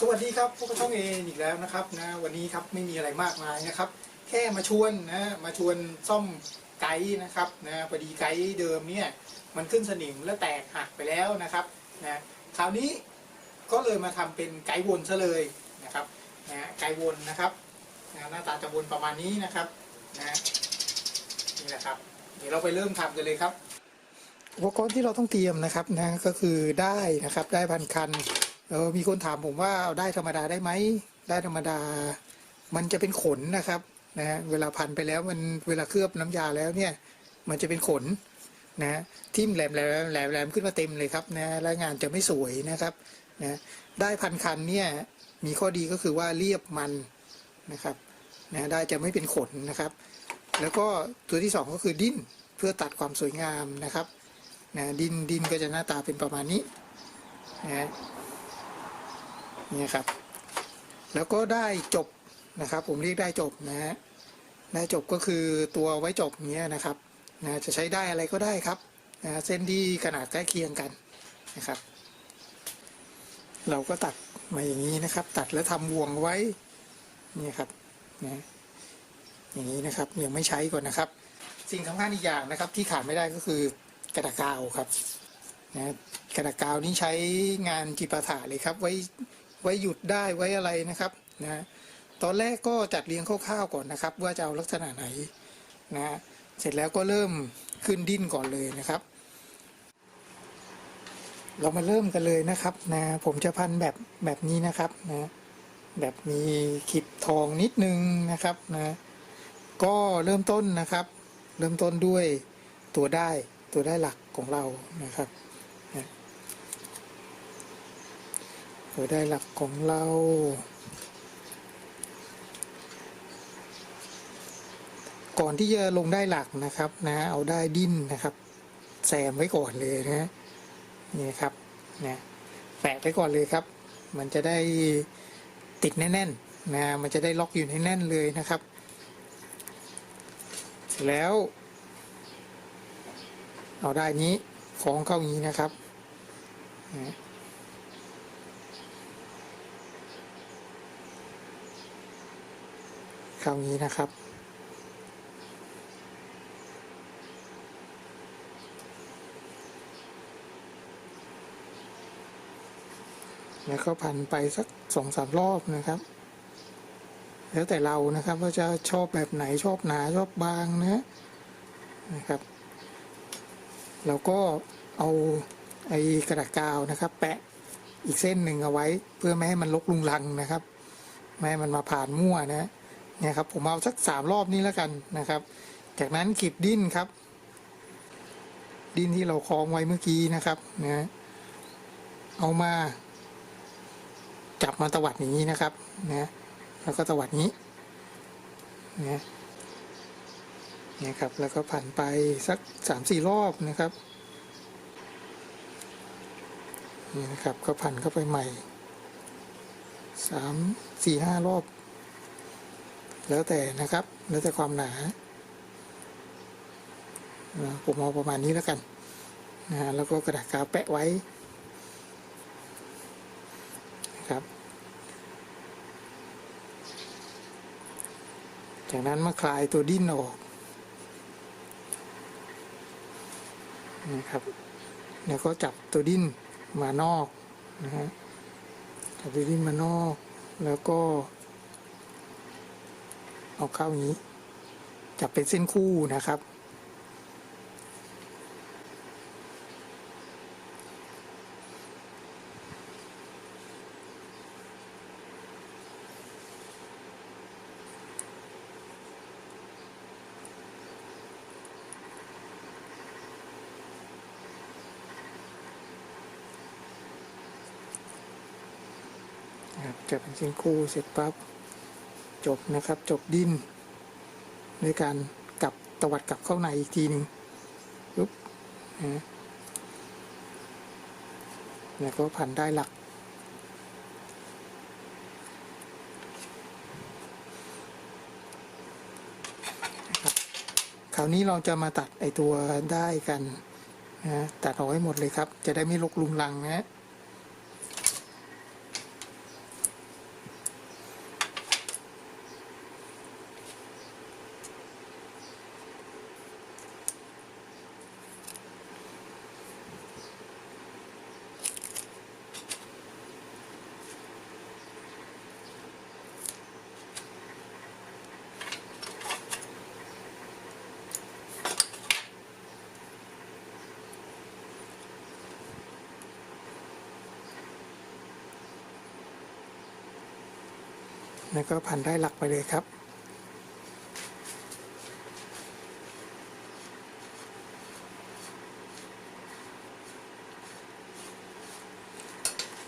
สวัสดีครับพวกบช่องเออีกแล้วนะครับนะวันนี้ครับไม่มีอะไรมากมายนะครับ แค่มาชวนนะมาชวนซ่อมไกด์นะครับนะพอดีไกด์เดิมเนี่ยมันขึ้นสนิมและแตกหักไปแล้วนะครับนะคราวนี้ก็เลยมาทำเป็นไกด์วนซะเลยนะครับนะไกด์วนนะครับนะหน้าตาจะวนประมาณนี้นะครับนะนี่นะครับ เดี๋ยวเราไปเริ่มทำกันเลยครับอุปกรณ์ที่เราต้องเตรียมนะครับนะก็คือได้นะครับได้พันคัน เออมีคนถามผมว่าเอาได้ธรรมดาได้ไหมได้ธรรมดา มันจะเป็นขนนะครับนะเวลาพันไปแล้วมันเวลาเคลือบน้ำยาแล้วเนี่ย มันจะเป็นขนนะทิ่มแหลมแหลมแหลมแหลมขึ้นมาเต็มเลยครับนะแล้วงานจะไม่สวยนะครับนะได้พันคันเนี่ยมีข้อดีก็คือว่าเรียบมันนะครับนะได้จะไม่เป็นขนนะครับ แล้วก็ตัวที่สองก็คือดิ้นเพื่อตัดความสวยงามนะครับนะดินดินก็จะหน้าตาเป็นประมาณนี้นะ นี่ครับ แล้วก็ได้จบนะครับ ผมเรียกได้จบนะฮะได้จบก็คือตัวไว้จบเนี้ยนะครับนะจะใช้ได้อะไรก็ได้ครับนะเส้นที่ขนาดใกล้เคียงกันนะครับ เราก็ตัดมาอย่างนี้นะครับ ตัดแล้วทำวงไว้นี่ครับนะอย่างนี้นะครับยังไม่ใช้ก่อนนะครับ สิ่งสำคัญอีกอย่างนะครับ ที่ขาดไม่ได้ก็คือกระดาษกาวครับนะกระดาษกาวนี้ใช้งานจิปาถะเลยครับ ไว้ ไว้หยุดได้ไว้อะไรนะครับนะตอนแรกก็จัดเรียงคร่าวๆก่อนนะครับ ว่าจะเอาลักษณะไหนนะเสร็จแล้วก็เริ่มขึ้นดิ้นก่อนเลยนะครับ เรามาเริ่มกันเลยนะครับนะผมจะพันแบบแบบนี้นะครับนะแบบมีขีดทองนิดนึงนะครับนะก็เริ่มต้นนะครับ เริ่มต้นด้วยตัวได้ตัวได้หลักของเรานะครับนะ ตัวได้หลักของเรา ก่อนที่จะลงได้หลักนะครับนะเอาได้ดิ้นนะครับแซมไว้ก่อนเลยนะนี่ครับนะแปะไว้ก่อนเลยครับ มันจะได้ติดแน่นๆนะมันจะได้ล็อกอยู่ในแน่นเลยนะครับ เสร็จแล้ว เอาได้นี้คล้องเข้าอย่างนี้นะครับนะ เข้าอย่างนี้นะครับ แล้วก็พันไปสักสองสามรอบนะครับ แล้วแต่เรานะครับว่าจะชอบแบบไหนชอบหนาชอบบางนะนะครับ เราก็เอาไอ้กระดาษกาวนะครับ แปะอีกเส้นหนึ่งเอาไว้เพื่อไม่ให้มันลกลุงลังนะครับ ไม่ให้มันมาผ่านมั่วนะ นี่ยครับผมเอาสักสามรอบนี้แล้วกันนะครับ จากนั้นขีดดิ้นครับ ดิ้นที่เราคล้องไว้เมื่อกี้นะครับนะเอามา จับมาตวัดอย่างนี้นะครับนะแล้วก็ตวัดนี้นะเนี่ยครับแล้วก็ผ่านไปสักสามสี่รอบนะครับนี่นะครับก็ผ่านเข้าไปใหม่สามสี่ห้ารอบ แล้วแต่นะครับ แล้วแต่ความหนาผมเอาประมาณนี้แล้วกันนะฮะแล้วก็กระดาษกาวแปะไว้นะครับ จากนั้นมาคลายตัวดิ้นออกนะครับแล้วก็จับตัวดิ้นมานอกนะฮะจับตัวดิ้นมานอก แล้วก็ เอาเข้านี้ จับเป็นเส้นคู่นะครับนะครับจับเป็นเส้นคู่เสร็จปั๊บ จบนะครับ จบดิ้นด้วยการกลับตวัดกลับเข้าในอีกทีหนึ่งปุ๊บนะแล้วก็พันได้หลัก คราวนี้เราจะมาตัดไอตัวได้กันนะตัดออกให้หมดเลยครับ จะได้ไม่ลกลุงลังนะ แล้วก็พันได้หลักไปเลยครับ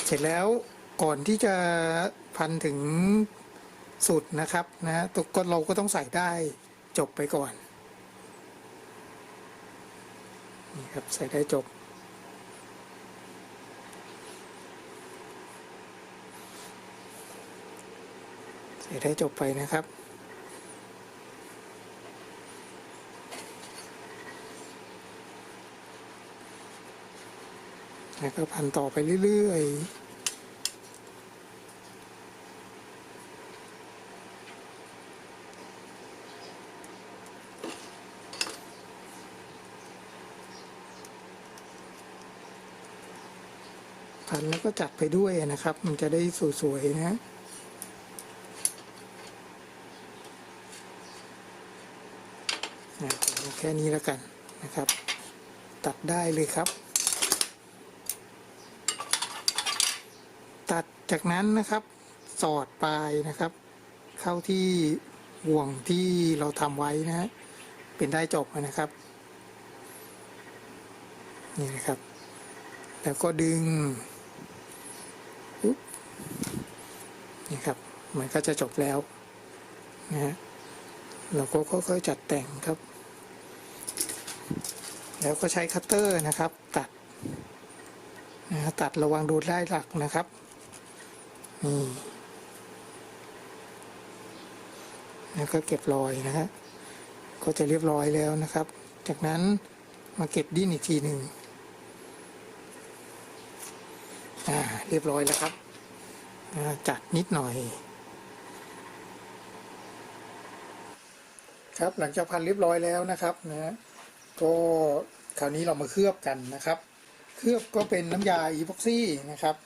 เสร็จแล้วก่อนที่จะพันถึงสุดนะครับนะตกก็เราก็ต้องใส่ได้จบไปก่อนนี่ครับใส่ได้จบ ใส่ได้จบไปนะครับแล้วก็พันต่อไปเรื่อยๆพันแล้วก็จัดไปด้วยนะครับ มันจะได้สวยๆนะอะเอา แค่นี้แล้วกันนะครับ ตัดได้เลยครับ ตัดจากนั้นนะครับ สอดปลายนะครับ เข้าที่ห่วงที่เราทำไว้นะฮะเป็นได้จบนะครับ นี่นะครับ แล้วก็ดึงนี่ครับ มันก็จะจบแล้วนะฮะเราก็ค่อยๆจัดแต่งครับ แล้วก็ใช้คัตเตอร์นะครับ ตัดนะฮะตัดระวังโดได้หลักนะครับนี่แล้วก็เก็บรอยนะฮะก็จะเรียบร้อยแล้วนะครับ จากนั้นมาเก็บดิ้นอีกทีหนึ่งอ่าเรียบร้อยแล้วครับจัดนิดหน่อย ครับหลังจากพันเรียบร้อยแล้วนะครับนะ ก็คราวนี้เรามาเคลือบกันนะครับ เคลือบก็เป็นน้ำยาอีพ็อกซี่นะครับ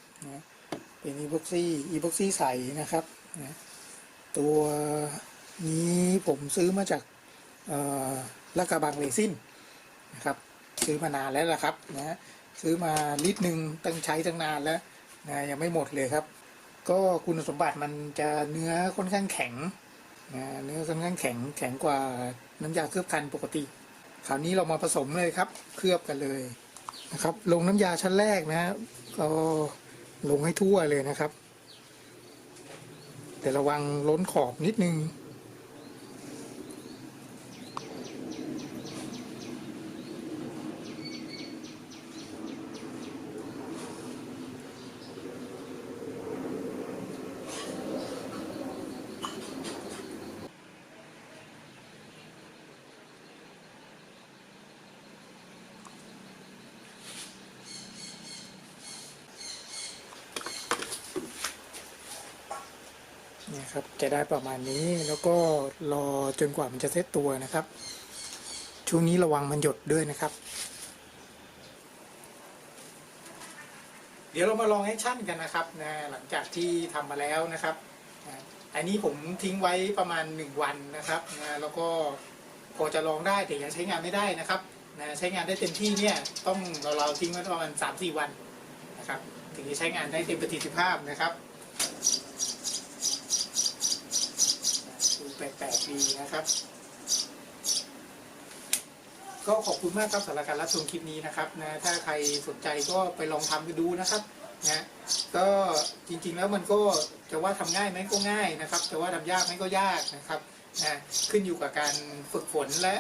เป็นอีพ็อกซี่อีพ็อกซี่ใสนะครับตัวนี้ผมซื้อมาจากลากระบังเรซินนะครับ ซื้อมานานแล้วล่ะครับนะซื้อมาลิตรหนึ่งตั้งใช้ตั้งนานแล้วนะยังไม่หมดเลยครับ ก็คุณสมบัติมันจะเนื้อค่อนข้างแข็งนะเนื้อค่อนข้างแข็งแข็งกว่าน้ำยาเคลือบคันปกติ คราวนี้เรามาผสมเลยครับ เคลือบกันเลยนะครับ ลงน้ำยาชั้นแรกนะก็ลงให้ทั่วเลยนะครับ แต่ระวังล้นขอบนิดนึง นี่ยครับ จะได้ประมาณนี้แล้วก็รอจนกว่ามันจะเซตตัวนะครับ ช่วงนี้ระวังมันหยดด้วยนะครับ เดี๋ยวเรามาลองแอคชั่นกันนะครับนะหลังจากที่ทำมาแล้วนะครับอันนี้ผมทิ้งไว้ประมาณ 1 วันนะครับนะแล้วก็พอจะลองได้แต่ยังใช้งานไม่ได้นะครับนะใช้งานได้เต็มที่เนี่ยต้องเราเราทิ้งไว้ประมาณ3-4 วันนะครับ ถึงจะใช้งานได้เต็มประสิทธิภาพนะครับ ดูแปลกๆดีนะครับ ก็ขอบคุณมากครับสำหรับการรับชมคลิปนี้นะครับนะถ้าใครสนใจก็ไปลองทำกันดูนะครับนะก็จริงๆแล้วมันก็จะว่าทำง่ายไหมก็ง่ายนะครับจะว่าทำยากไหมก็ยากนะครับนะขึ้นอยู่กับการฝึกฝนและ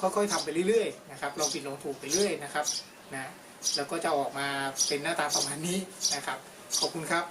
ค่อยๆทำไปเรื่อยๆนะครับลองผิดลองถูกไปเรื่อยนะครับนะแล้วก็จะออกมาเป็นหน้าตาประมาณนี้นะครับ ขอบคุณครับ